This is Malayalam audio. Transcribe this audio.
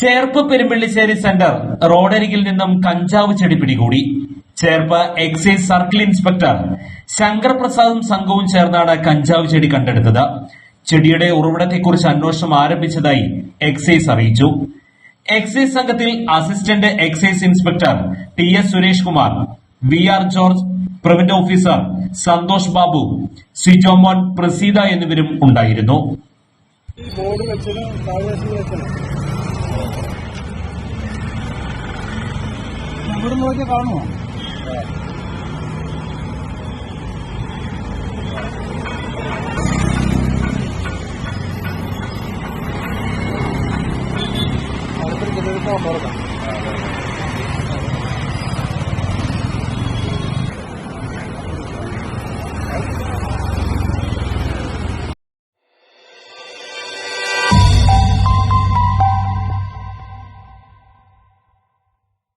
ചേർപ്പ് പെരുമ്പള്ളിശ്ശേരി സെന്റർ റോഡരികിൽ നിന്നും കഞ്ചാവ് ചെടി പിടികൂടി. Cherpu excise circle inspector Shankar പ്രസാദും സംഘവും ചേർന്നാണ് കഞ്ചാവ് ചെടി കണ്ടെടുത്തത്. ചെടിയുടെ ഉറവിടത്തെക്കുറിച്ച് അന്വേഷണം ആരംഭിച്ചതായി എക്സൈസ് അറിയിച്ചു. എക്സൈസ് സംഘത്തിൽ assistant excise inspector T S Suresh Kumar V R George prevent officer Santhosh Babu Sijomon Praseetha എന്നിവരും ഉണ്ടായിരുന്നു. ഇവിടെ നോക്കിയാൽ കാണുമോ? അടുത്തൊരു കിലോമീറ്റർ അപ്പുറത്താണ്